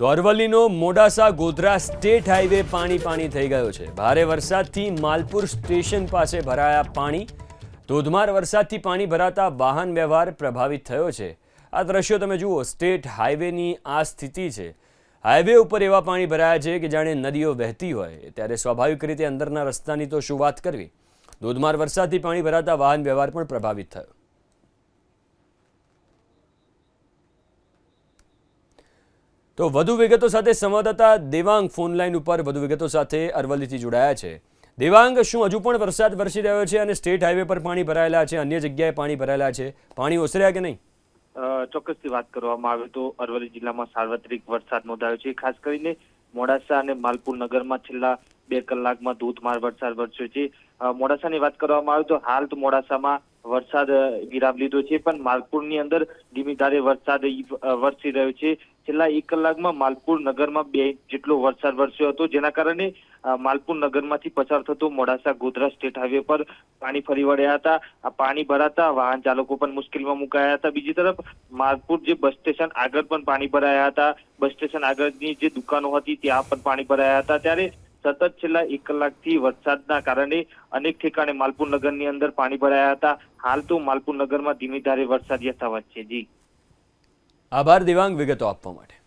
તો અરવલ્લીનો Modasa Godhra state highway પાણી પાણી થઈ ગયો છે. ભારે વરસાદથી માલપુર સ્ટેશન પાસે ભરાયા પાણી. ધોધમાર વરસાદથી પાણી ભરાતા વાહન વ્યવહાર પ્રભાવિત થયો છે. આ દ્રશ્યો તમે જુઓ, સ્ટેટ હાઈવેની આ સ્થિતિ છે. હાઈવે ઉપર એવા પાણી ભરાયા છે કે જાણે નદીઓ વહેતી હોય. ત્યારે સ્વાભાવિક રીતે અંદરના રસ્તાની તો શું વાત કરવી? ધોધમાર વરસાદથી પાણી ભરાતા વાહન વ્યવહાર પણ પ્રભાવિત થયો. તો વધુ વિગતો સાથે સંવાદદાતા દેવાંગ ફોન લાઈન ઉપર વધુ વિગતો સાથે અરવલ્લીથી જોડાયા છે. દેવાંગ, શું હજુ પણ વરસાદ વરસી રહ્યો છે અને સ્ટેટ હાઈવે પર પાણી ભરાયેલા છે? અન્ય જગ્યાએ પાણી ભરાયેલા છે. પાણી ઓસર્યા કે નહીં? ચોક્કસથી વાત કરવામાં આવે તો અરવલ્લી જિલ્લામાં સાર્વત્રિક વરસાદ નોંધાયો છે. ખાસ કરીને મોડાસા અને માલપુર નગરમાં છેલ્લા બે કલાકમાં ધોધમાર વરસાદ વરસ્યો છે. મોડાસાની વાત કરવામાં આવે તો હાલ તો મોડાસામાં વરસાદ વિરામ લીધો છે, પણ માલપુરની અંદર ધીમી ધારે વરસાદ વરસી રહ્યો છે. છેલ્લા એક કલાકમાં માલપુર નગરમાં બે જેટલો વરસાદ વરસ્યો હતો, જેના કારણે માલપુર નગરમાંથી પસાર થતો મોડાસા ગોધરા સ્ટેટ હાઈવે પર પાણી ફરી વળ્યા હતા. આ પાણી ભરાતા વાહન ચાલકો પણ મુશ્કેલીમાં મુકાયા હતા. બીજી તરફ, માલપુર જે બસ સ્ટેશન આગળ પણ પાણી ભરાયા હતા. બસ સ્ટેશન આગળની જે દુકાનો હતી, ત્યાં પણ પાણી ભરાયા હતા. ત્યારે સતત છેલ્લા એક કલાકથી વરસાદના કારણે અનેક ઠેકાણે માલપુર નગરની અંદર પાણી ભરાયા હતા. હાલ તો માલપુર નગરમાં ધીમી ધારે વરસાદ યથાવત છે. જી. આભાર, દેવાંગ, વિગતો આપવા માટે.